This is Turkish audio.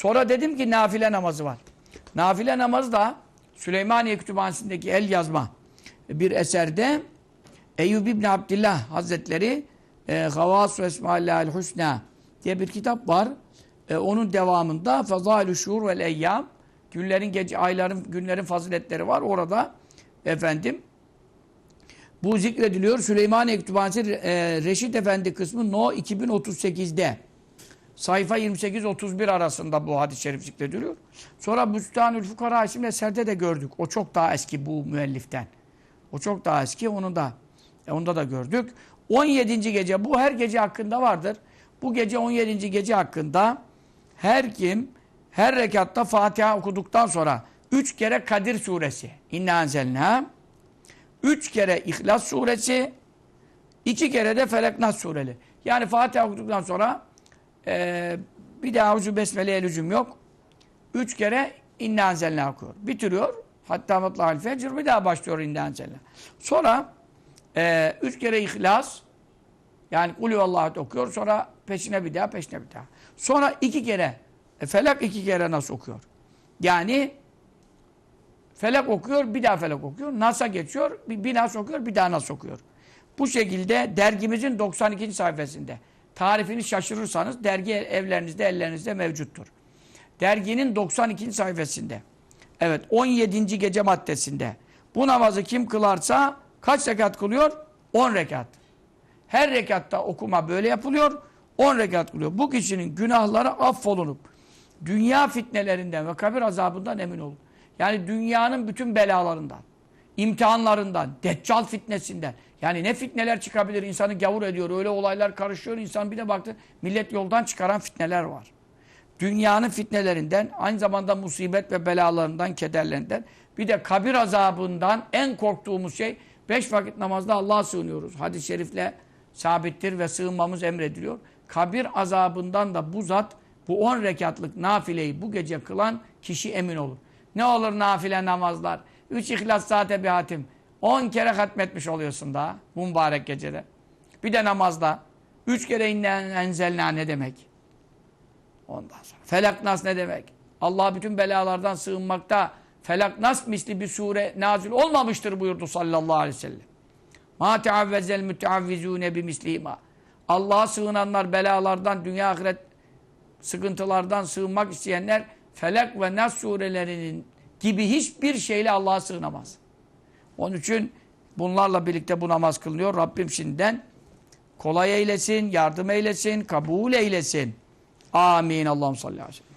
Sonra dedim ki nafile namazı var. Nafile namazı da Süleymaniye Kütüphanesi'ndeki el yazma bir eserde Eyyub İbni Abdillah Hazretleri e, Havas ve Esmaillahil Hüsna diye bir kitap var. E, onun devamında Fazalü Şuur vel Eyyam günlerin, gece, ayların, günlerin faziletleri var. Orada efendim bu zikrediliyor. Süleymaniye Kütüphanesi e, Reşit Efendi kısmı No 2038'de. Sayfa 28-31 arasında bu hadis-i şerif zikrediliyor. Sonra Müstahânül Fukara isimli eserde de gördük. O çok daha eski bu müelliften. O çok daha eski. Onu da e, onda da gördük. 17. gece bu her gece hakkında vardır. Bu gece 17. gece hakkında her kim her rekatta Fatiha okuduktan sonra 3 kere Kadir suresi İnna enzelna 3 kere İhlas suresi 2 kere de Felek Nas sureli. Yani Fatiha okuduktan sonra ee, bir daha ucu besmele lüzum yok. Üç kere inna enzelna okuyor. Bitiriyor. Hatta matla'al fecr bir daha başlıyor inna enzelna. Sonra e, üç kere ihlas yani kulü Allah'ı okuyor. Sonra peşine bir daha peşine bir daha. Sonra iki kere e, felak iki kere nas okuyor. Yani felak okuyor bir daha felak okuyor. Nas'a geçiyor. Bir, bir nas okuyor bir daha nas okuyor. Bu şekilde dergimizin 92. sayfasında tarifini şaşırırsanız dergi evlerinizde, ellerinizde mevcuttur. Derginin 92. sayfasında. Evet 17. gece maddesinde. Bu namazı kim kılarsa kaç rekat kılıyor? 10 rekat. Her rekatta okuma böyle yapılıyor. 10 rekat kılıyor. Bu kişinin günahları affolunup dünya fitnelerinden ve kabir azabından emin olun. Yani dünyanın bütün belalarından, imtihanlarından, deccal fitnesinden. Yani ne fitneler çıkabilir insanı gavur ediyor. Öyle olaylar karışıyor. İnsan bir de baktı millet yoldan çıkaran fitneler var. Dünyanın fitnelerinden, aynı zamanda musibet ve belalarından, kederlerinden, bir de kabir azabından en korktuğumuz şey beş vakit namazda Allah'a sığınıyoruz. Hadis-i şerifle sabittir ve sığınmamız emrediliyor. Kabir azabından da bu zat bu on rekatlık nafileyi bu gece kılan kişi emin olur. Ne olur nafile namazlar? Üç ihlas saate bir hatim. On kere hatmetmiş oluyorsun daha bu mübarek gecede. Bir de namazda. Üç kere innen enzelna ne demek? Ondan sonra. Felak nas ne demek? Allah bütün belalardan sığınmakta felak nas misli bir sure nazil olmamıştır buyurdu sallallahu aleyhi ve sellem. Ma teavvezel müteavvizune bimislihima. Allah'a sığınanlar belalardan, dünya ahiret sıkıntılardan sığınmak isteyenler Felak ve Nas surelerinin gibi hiçbir şeyle Allah'a sığınamaz. Onun için bunlarla birlikte bu namaz kılınıyor. Rabbim şimdiden kolay eylesin, yardım eylesin, kabul eylesin. Amin. Allah'ım salli aleyhi ve sellem.